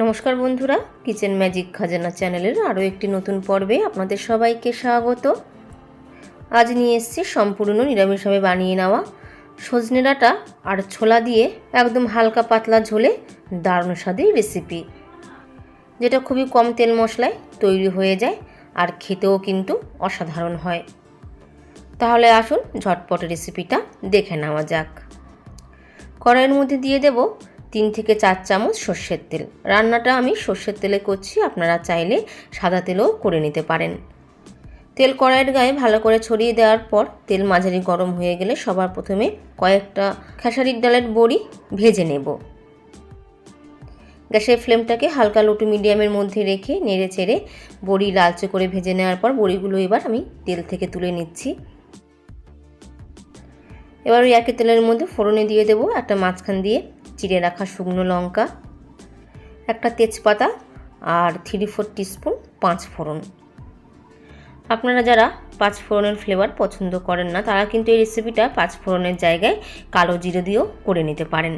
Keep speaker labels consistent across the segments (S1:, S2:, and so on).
S1: নমস্কার বন্ধুরা kitchen magic খাজানা চ্যানেলের আরও একটি নতুন পর্বে আপনাদের সবাইকে স্বাগত। আজ নিয়ে এসেছি সম্পূর্ণ নিরামিষভাবে বানিয়ে নেওয়া সজনে ডাঁটা আর ছোলা দিয়ে একদম হালকা পাতলা ঝোলে দারুণ স্বাদের রেসিপি যেটা খুবই কম তেল মশলায় তৈরি হয়ে যায় আর খেতেও কিন্তু অসাধারণ হয়। তাহলে আসুন ঝটপট রেসিপিটা দেখে নেওয়া যাক। কড়াইয়ের মধ্যে দিয়ে দেব তিন থেকে চার চামচ সর্ষের তেল। রান্নাটা আমি সর্ষের তেলে করছি, আপনারা চাইলে সাদা তেলেও করে নিতে পারেন। তেল কড়াইয়ের গায়ে ভালো করে ছড়িয়ে দেওয়ার পর তেল মাঝারি গরম হয়ে গেলে সবার প্রথমে কয়েকটা খেসারির ডালের বড়ি ভেজে নেব। গ্যাসের ফ্লেমটাকে হালকা লোটু মিডিয়ামের মধ্যে রেখে নেড়ে চেড়ে বড়ি লালচে করে ভেজে নেওয়ার পর বড়িগুলো এবার আমি তেল থেকে তুলে নিচ্ছি। এবার ওই একই তেলের মধ্যে ফোড়নে দিয়ে দেবো একটা মাঝখান দিয়ে চিড়ে রাখা শুকনো লঙ্কা, একটা তেজপাতা আর থ্রি ফোর টিস্পুন পাঁচ ফোড়ন। আপনারা যারা পাঁচ ফোড়নের ফ্লেভার পছন্দ করেন না, তারা কিন্তু এই রেসিপিটা পাঁচ ফোড়নের জায়গায় কালো জিরে দিয়েও করে নিতে পারেন।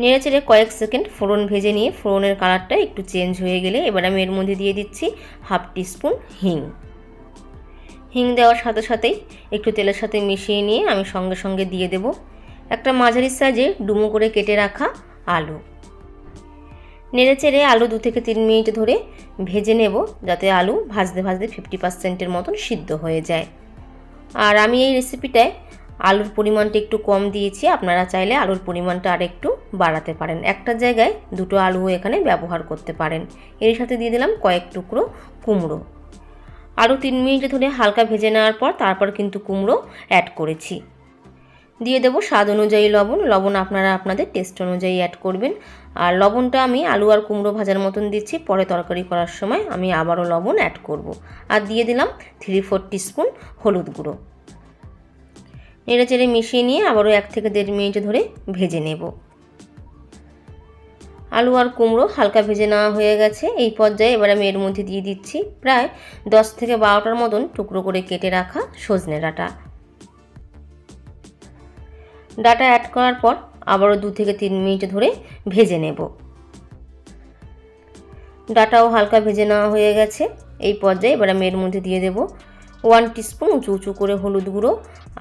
S1: নেড়ে চেড়ে কয়েক সেকেন্ড ফোড়ন ভেজে নিয়ে ফোড়নের কালারটা একটু চেঞ্জ হয়ে গেলে এবার আমি এর মধ্যে দিয়ে দিচ্ছি হাফ টিস্পুন হিং। হিং দেওয়ার সাথে সাথেই একটু তেলের সাথে মিশিয়ে নিয়ে আমি সঙ্গে সঙ্গে দিয়ে দেব। একটা মাঝারি সাইজে ডুমো করে কেটে রাখা আলু। নেড়ে চেড়ে আলু দু থেকে তিন মিনিট ধরে ভেজে নেব যাতে আলু ভাজতে ভাজতে ফিফটি পার্সেন্টের মতন সিদ্ধ হয়ে যায়। আর আমি এই রেসিপিটায় আলুর পরিমাণটা একটু কম দিয়েছি, আপনারা চাইলে আলুর পরিমাণটা আর একটু বাড়াতে পারেন। একটা জায়গায় দুটো আলু এখানে ব্যবহার করতে পারেন। এর সাথে দিয়ে দিলাম কয়েক টুকরো কুমড়ো। আরও তিন মিনিট ধরে হালকা ভেজে নেওয়ার পর তারপর কিন্তু কুমড়ো অ্যাড করেছি। দিয়ে দেবো স্বাদ অনুযায়ী লবণ। লবণ আপনারা আপনাদের টেস্ট অনুযায়ী অ্যাড করবেন। আর লবণটা আমি আলু আর কুমড়ো ভাজার মতন দিচ্ছি। পরে তরকারি করার সময় আমি আবারও লবণ অ্যাড করব। আর দিয়ে দিলাম থ্রি ফোর টিস্পুন হলুদ গুঁড়ো। নেড়ে চেড়ে মিশিয়ে নিয়ে আবারও এক থেকে দেড় মিনিট ধরে ভেজে নেব। আলু আর কুমড়ো হালকা ভেজে নেওয়া হয়ে গেছে। এই পর্যায়ে এবার আমি এর মধ্যে দিয়ে দিচ্ছি প্রায় দশ থেকে বারোটার মতন টুকরো করে কেটে রাখা সজনে ডাঁটা। ডাটা অ্যাড করার পর আবারও দু থেকে তিন মিনিট ধরে ভেজে নেব। ডাটাও হালকা ভেজে নেওয়া হয়ে গেছে। এই পর্যায়ে এবার আমি এর মধ্যে দিয়ে দেব ওয়ান টিস্পুন উঁচু উঁচু করে হলুদ গুঁড়ো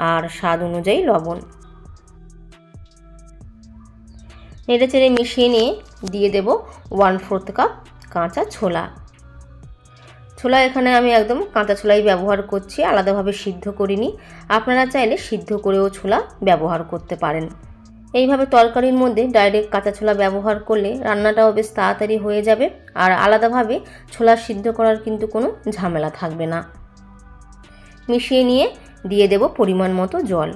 S1: আর স্বাদ অনুযায়ী লবণ। নেড়ে চেড়ে মিশিয়ে নিয়ে দিয়ে দেব ওয়ান ফোর্থ কাপ কাঁচা ছোলা। ছোলা এখানে আমি একদম কাঁচা ছোলাই ব্যবহার করছি, আলাদাভাবে সিদ্ধ করিনি। আপনারা চাইলে সিদ্ধ করেও ছোলা ব্যবহার করতে পারেন। এইভাবে তরকারির মধ্যে ডাইরেক্ট কাঁচা ছোলা ব্যবহার করলে রান্নাটাও বেশ তাড়াতাড়ি হয়ে যাবে আর আলাদাভাবে ছোলা সিদ্ধ করার কিন্তু কোনো ঝামেলা থাকবে না। মিশিয়ে নিয়ে দিয়ে দেব পরিমাণ মতো জল।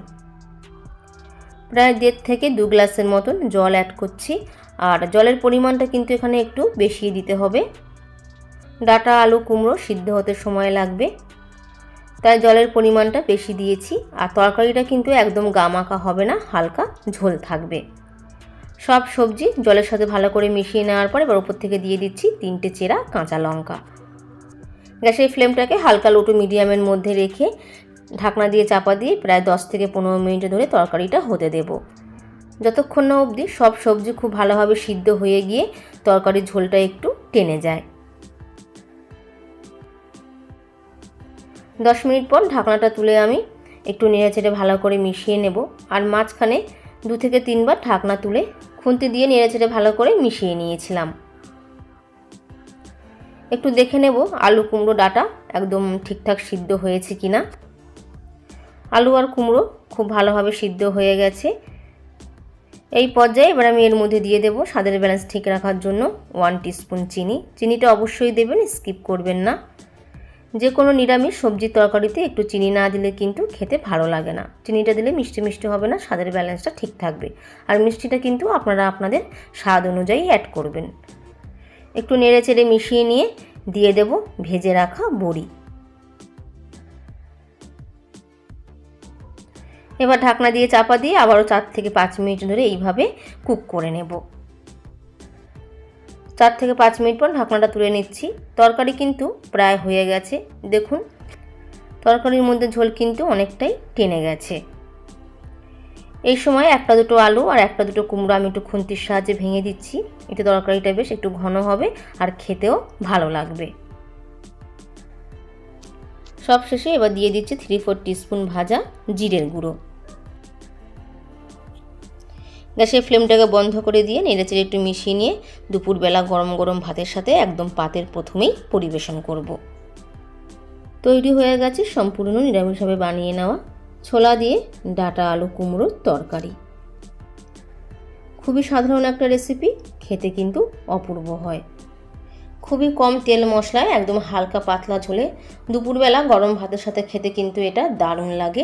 S1: প্রায় দেড় থেকে দু গ্লাসের মতন জল অ্যাড করছি। আর জলের পরিমাণটা কিন্তু এখানে একটু বেশি দিতে হবে। ডাটা, আলু, কুমড়ো সিদ্ধ হতে সময় লাগবে। তাই জলের পরিমাণটা বেশি দিয়েছি। আর তরকারিটা কিন্তু একদম গামাকা হবে না, হালকা ঝোল থাকবে। সব সবজি জলের সাথে ভালো করে মিশিয়ে নেওয়ার পর এবার ওপর থেকে দিয়ে দিচ্ছি তিনটে চেরা কাঁচা লঙ্কা। গ্যাসের ফ্লেমটাকে হালকা লোটু মিডিয়ামের মধ্যে রেখে ঢাকনা দিয়ে চাপা দিয়ে প্রায় দশ থেকে পনেরো মিনিট ধরে তরকারিটা হতে দেব। যতক্ষণ না অবধি সব সবজি খুব ভালোভাবে সিদ্ধ হয়ে গিয়ে তরকারির ঝোলটা একটু টেনে যায়। দশ মিনিট পর ঢাকনাটা তুলে আমি একটু নেড়ে চেড়ে ভালো করে মিশিয়ে নেব। আর মাঝখানে দু থেকে তিনবার ঢাকনা তুলে খুন্তি দিয়ে নেড়ে চেড়ে ভালো করে মিশিয়ে নিয়েছিলাম। একটু দেখে নেব আলু কুমড়ো ডাটা একদম ঠিকঠাক সিদ্ধ হয়েছে কি না আলু আর কুমড়ো খুব ভালোভাবে সিদ্ধ হয়ে গেছে। এই পর্যায়ে এবার আমি এর মধ্যে দিয়ে দেবো স্বাদের ব্যালেন্স ঠিক রাখার জন্য ওয়ান টিস্পুন চিনি। চিনিটা অবশ্যই দেবেন স্কিপ করবেন না। যে কোনো নিরামিষ সবজির তরকারিতে একটু চিনি না দিলে কিন্তু খেতে ভালো লাগে না। চিনিটা দিলে মিষ্টি মিষ্টি হবে না, স্বাদের ব্যালেন্সটা ঠিক থাকবে। আর মিষ্টিটা কিন্তু আপনারা আপনাদের স্বাদ অনুযায়ী অ্যাড করবেন। একটু নেড়ে চেড়ে মিশিয়ে নিয়ে দিয়ে দেব ভেজে রাখা বড়ি। এবার ঢাকনা দিয়ে চাপা দিয়ে আবারও চার থেকে পাঁচ মিনিট ধরে এইভাবে কুক করে নেব। চার থেকে পাঁচ মিনিট পর ঢাকনাটা তুলে নিচ্ছি। তরকারি কিন্তু প্রায় হয়ে গেছে। দেখুন, তরকারির মধ্যে ঝোল কিন্তু অনেকটাই টেনে গেছে। এই সময় একটা দুটো আলু আর একটা দুটো কুমড়ো আমি একটু খুন্তির সাহায্যে ভেঙে দিচ্ছি। এতে তরকারিটা বেশ একটু ঘন হবে আর খেতেও ভালো লাগবে। সব শেষে এবার দিয়ে দিচ্ছি থ্রি ফোর টিস্পুন ভাজা জিরের গুঁড়ো। গ্যাসের ফ্লেমটাকে বন্ধ করে দিয়ে নেড়েচেড়ে একটু মিশিয়ে নিয়ে দুপুরবেলা গরম গরম ভাতের সাথে একদম পাতের প্রথমেই পরিবেশন করব। তৈরি হয়ে গেছে সম্পূর্ণ নিরামিষভাবে বানিয়ে নেওয়া ছোলা দিয়ে ডাটা আলু কুমড়োর তরকারি। খুবই সাধারণ একটা রেসিপি খেতে কিন্তু অপূর্ব হয়। খুবই কম তেল মশলায় একদম হালকা পাতলা ঝোলে দুপুরবেলা গরম ভাতের সাথে খেতে কিন্তু এটা দারুণ লাগে।